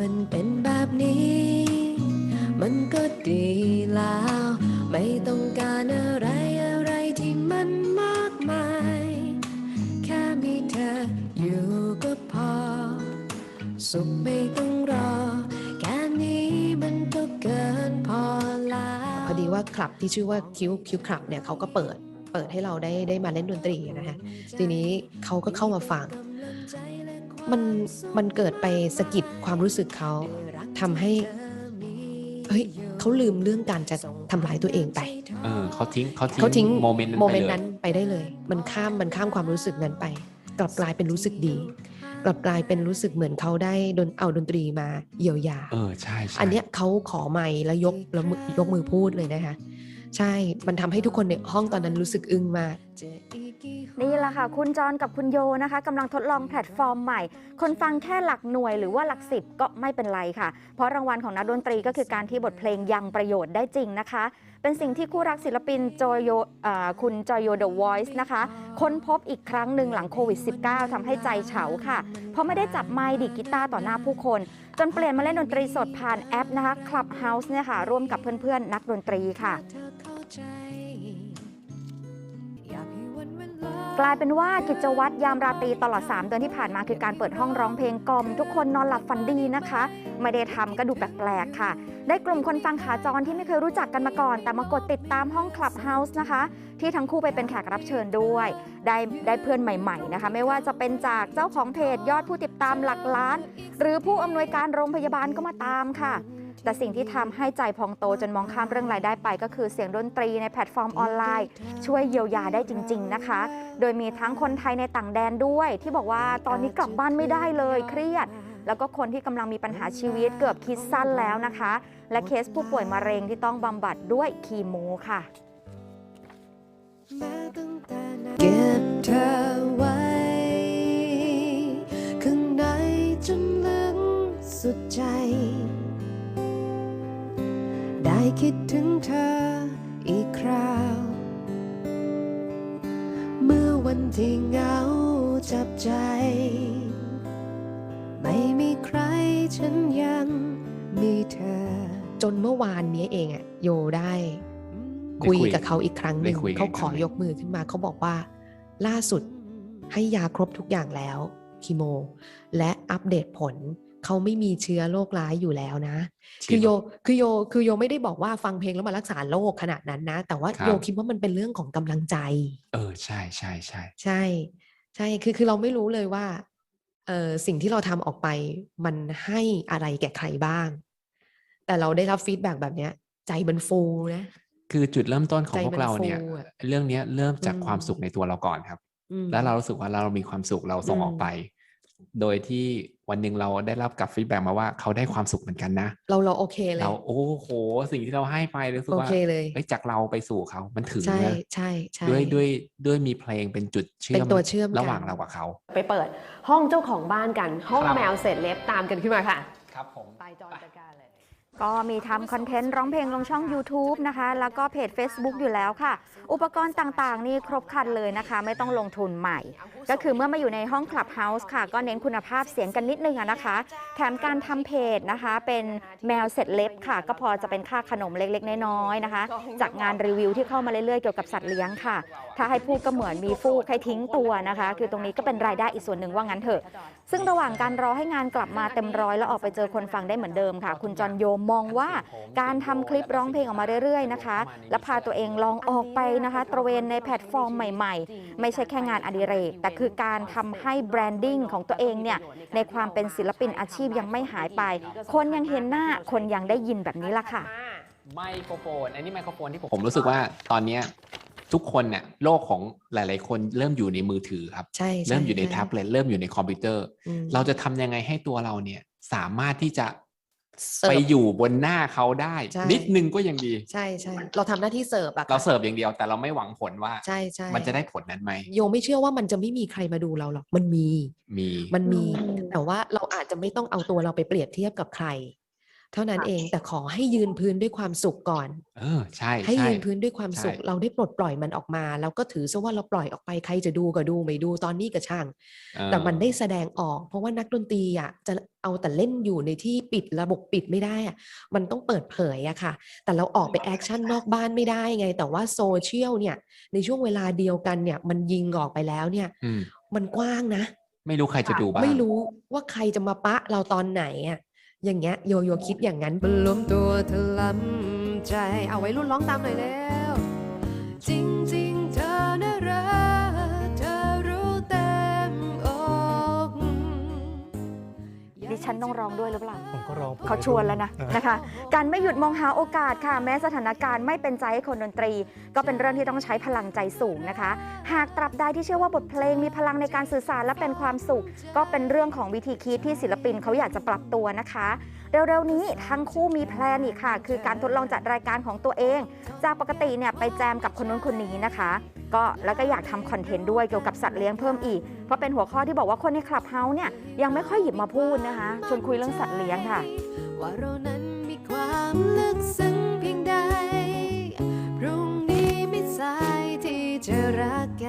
มันเป็นแบบนี้ มันก็ดีแล้ว ไม่ต้องการอะไรอะไรที่มันมากมาย แค่มีเธออยู่ก็พอ สุขไม่ต้องรอ แค่นี้มันก็เกินพอแล้ว พอดีว่าคลับที่ชื่อว่าคิวคิวคลับเนี่ยเขาก็เปิด เปิดให้เราได้ได้มาเล่นดนตรีนะฮะ ทีนี้เขาก็เข้ามาฟัง มันมันเกิดไปสะกิดความรู้สึกเขาทำให้เฮ้ยเขาลืมเรื่องการจะทำร้ายตัวเองไปเออเขาทิ้งเขาเขาทิ้งโมเมนต์นั้นโมไปเมนต์เลนั้ยนไปได้เลย มันข้ามมันข้ามความรู้สึกนั้นไป กลับกลายเป็นรู้สึกดี กลับกลายเป็นรู้สึกเหมือนเขาได้ดนเอาดนตรีมาเยียวยา เออใช่ใช่อันเนี้ยเขาขอไมค์แล้วยกแล้วมือยกมือพูดเลยนะคะ ใช่ มันทำให้ทุกคนในห้องตอนนั้นรู้สึกอึ้งมากนี่แหละค่ะ คุณจรกับคุณโยนะคะกำลังทดลองแพลตฟอร์มใหม่ คนฟังแค่หลักหน่วยหรือว่าหลักสิบก็ไม่เป็นไรค่ะ เพราะรางวัลของนักดนตรีก็คือการที่บทเพลงยังประโยชน์ได้จริงนะคะ เป็นสิ่งที่คู่รักศิลปินจอยโยคุณจอยโยเดอะวอยซ์นะคะ ค้นพบอีกครั้งหนึ่งหลังโควิด -19 ทำให้ใจเฉาค่ะ เพราะไม่ได้จับไมค์ดีกีตาร์ต่อหน้าผู้คน จนเปลี่ยนมาเล่นดนตรีสดผ่านแอปนะคะ Clubhouse เนี่ยค่ะร่วมกับเพื่อนๆนักดนตรีค่ะ กลายเป็นว่ากิจวัตรยามราตรีตลอด 3 เดือนที่ผ่านมาคือการเปิดห้องร้องเพลงกล่อม ทุกคนนอนหลับฝันดีนะคะ ไม่ได้ทำก็ดูแปลกๆค่ะ ได้กลุ่มคนฟังขาจรที่ไม่เคยรู้จักกันมาก่อน แต่มากดติดตามห้อง Clubhouse นะคะ ที่ทั้งคู่ไปเป็นแขกรับเชิญด้วย ได้ได้เพื่อนใหม่ๆนะคะ ไม่ว่าจะเป็นจากเจ้าของเพจยอดผู้ติดตามหลักล้าน หรือผู้อำนวยการโรงพยาบาลก็มาตามค่ะ แต่สิ่งที่ทำให้ใจพองโตจนมองข้ามเรื่องรายได้ไป ก็คือเสียงดนตรีในแพลตฟอร์มออนไลน์ ช่วยเยียวยาได้จริง ๆนะคะ โดยมีทั้งคนไทยในต่างแดนด้วย ที่บอกว่าตอนนี้กลับบ้านไม่ได้เลยเครียด แล้วก็คนที่กำลังมีปัญหาชีวิตเกือบคิดสั้นแล้วนะคะ และเคสผู้ป่วยมะเร็งที่ต้องบำบัดด้วยคีโมค่ะ คิดถึงเธออีกคราว เมื่อวันที่เหงาจับใจ ไม่มีใครฉันยังมีเธอ จนเมื่อวานนี้เองอะโยได้ได้คุยคุยกับเขาอีกครั้งหนึ่งได้คุยกันเขาขอครั้งหนึ่งยกมือขึ้นมาเขาบอกว่า ล่าสุดให้ยาครบทุกอย่างแล้วคีโม และอัปเดตผล เขาไม่มีเชื้อโรคร้ายอยู่แล้วนะ คือโยคือโยคือโยไม่ได้บอกว่าฟังเพลงแล้วมารักษาโรคขนาดนั้นนะ แต่ว่าครับโยคิดว่ามันเป็นเรื่องของกำลังใจ เออใช่ใช่ใช่ใช่ ใช่คือคือเราไม่รู้เลยว่าเออสิ่งที่เราทำออกไปมันให้อะไรแก่ใครบ้าง แต่เราได้รับฟีดแบ็กแบบเนี้ย ใจมันฟูนะคือจุดเริ่มต้นของใจพวมักนเราเนี่ยฟูอะเรื่องเนี้ยเริ่มจากอืมความสุขในตัวเราก่อนครับอืมแล้วเรารู้สึกว่าเรามีความสุขเราส่งอืมออกไป โดยที่ วันหนึ่งเราได้รับกับฟีดแบ็กมาว่าเขาได้ความสุขเหมือนกันนะ เราเราโอเคเลยเราโอ้โห สิ่งที่เราให้ไปรู้สึกโอว่าเคเลยเอ้ยจากเราไปสู่เขา มันถึงใช่นะใช่ใช่ด้วยด้วยด้วยมีเพลงเป็นจุดเชื่อมเป็นตัวเชื่อมระหว่างกันเรากับเขา ไปเปิดห้องเจ้าของบ้านกัน ห้องครับแมวเสร็จเล็บตามกันขึ้นมาค่ะ ครับผมไปจอนจัดการเลย ก็มีทำคอนเทนต์ร้องเพลงลงช่อง YouTube นะคะ แล้วก็เพจ Facebook อยู่แล้วค่ะ อุปกรณ์ต่างๆ นี่ครบครันเลยนะคะ ไม่ต้องลงทุนใหม่ ก็คือเมื่อมาอยู่ในห้อง Clubhouse ค่ะ ก็เน้นคุณภาพเสียงกันนิดนึงอะนะคะ แถมการทำเพจนะคะ เป็นแมวเสร็จเล็บค่ะ ก็พอจะเป็นค่าขนมเล็กๆ น้อยๆนะคะ จากงานรีวิวที่เข้ามาเรื่อยๆ เกี่ยวกับสัตว์เลี้ยงค่ะ ถ้าให้พูดก็เหมือนมีฟูกให้ทิ้งตัวนะคะ คือตรงนี้ก็เป็นรายได้อีกส่วนหนึ่งว่างั้นเถอะ ซึ่งระหว่างการรอให้งานกลับมาเต็มร้อยแล้วออกไปเจอคนฟังได้เหมือนเดิมค่ะ คุณจอนโยมมองว่าการทำคลิปร้องเพลงออกมาเรื่อยๆนะคะ และพาตัวเองลองออกไปนะคะ ตระเวนในแพลตฟอร์มใหม่ๆ ไม่ใช่แค่งานอดิเรก แต่คือการทำให้แบรนดิ้งของตัวเองเนี่ยในความเป็นศิลปินอาชีพยังไม่หายไป คนยังเห็นหน้าคนยังได้ยินแบบนี้ละค่ะไมโครโฟน อันนี้ไมโครโฟนที่ผมผมรู้สึกว่าตอนเนี้ยทุกคนเนี่ยโลกของหลาย ๆ คนเริ่มอยู่ในมือถือครับใช่ช่เริ่มอยู่ในช่แท็บเล็ตเริ่มอยู่ในคอมพิวเตอร์อืมเราจะทำยังไงให้ตัวเราเนี่ยสามารถที่จะเสิร์ฟ ไปอยู่บนหน้าเขาได้ใช่นิดนึงก็ยังดี ใช่ใช่เราทำหน้าที่เสิร์ฟอะเราค่ะเสิร์ฟอย่างเดียวแต่เราไม่หวังผลว่าใช่ใช่มันจะได้ผลนั้นไหมโยไม่เชื่อว่ามันจะไม่มีใครมาดูเราหรอกมันมีมีมันมีอืมแต่ว่าเราอาจจะไม่ต้องเอาตัวเราไปเปรียบเทียบกับใคร เท่านั้นค่ะเองแต่ขอให้ยืนพื้นด้วยความสุขก่อน เออใช่ให้ใช่ยืนพื้นด้วยความสุขใช่เราได้ปลดปล่อยมันออกมา แล้วก็ถือซะว่าเราปล่อยออกไปใครจะดูก็ดูไม่ดูตอนนี้ก็ช่างเออแต่มันได้แสดงออก เพราะว่านักดนตรีอะจะเอาแต่เล่นอยู่ในที่ปิดระบบปิดไม่ได้อะมันต้องเปิดเผยอะค่ะ แต่เราออกไปแอคชั่นนอกบ้านไม่ได้ไง แต่ว่าโซเชียลเนี่ยในช่วงเวลาเดียวกันเนี่ยมันยิงออกไปแล้วเนี่ยอืมมันกว้างนะ ไม่รู้ใครจะดูบ้างไม่รู้ว่าใครจะมาปะเราตอนไหนอะ อย่างเงี้ยโยโยคิดอย่างนั้นบรรลมตัวเธอล้ำใจ เอาไว้รุ่นร้องตามหน่อยแล้ว จริงๆเธ ฉันต้องร้องด้วยหรือเปล่า ผมก็ร้องเขาชวนแล้วนะอ่านะคะ การไม่หยุดมองหาโอกาสค่ะ แม้สถานการณ์ไม่เป็นใจให้คนดนตรี ก็เป็นเรื่องที่ต้องใช้พลังใจสูงนะคะ หากตราบใดที่เชื่อว่าบทเพลงมีพลังในการสื่อสารและเป็นความสุข ก็เป็นเรื่องของวิธีคิดที่ศิลปินเขาอยากจะปรับตัวนะคะเร็วๆนี้ทั้งคู่มีแพลนอีกค่ะ คือการทดลองจัดรายการของตัวเอง จากปกติเนี่ยไปแจมกับคนนู้นคนนี้นะคะ ก็แล้วก็อยากทำคอนเทนต์ด้วยเกี่ยวกับสัตว์เลี้ยงเพิ่มอีก เพราะเป็นหัวข้อที่บอกว่าคนในคลับเฮาส์เนี่ยยังไม่ค่อยหยิบมาพูดนะคะชวนคุยเรื่องสัตว์เลี้ยงค่ะว่าเรานั้นมีความลึกซึ้ง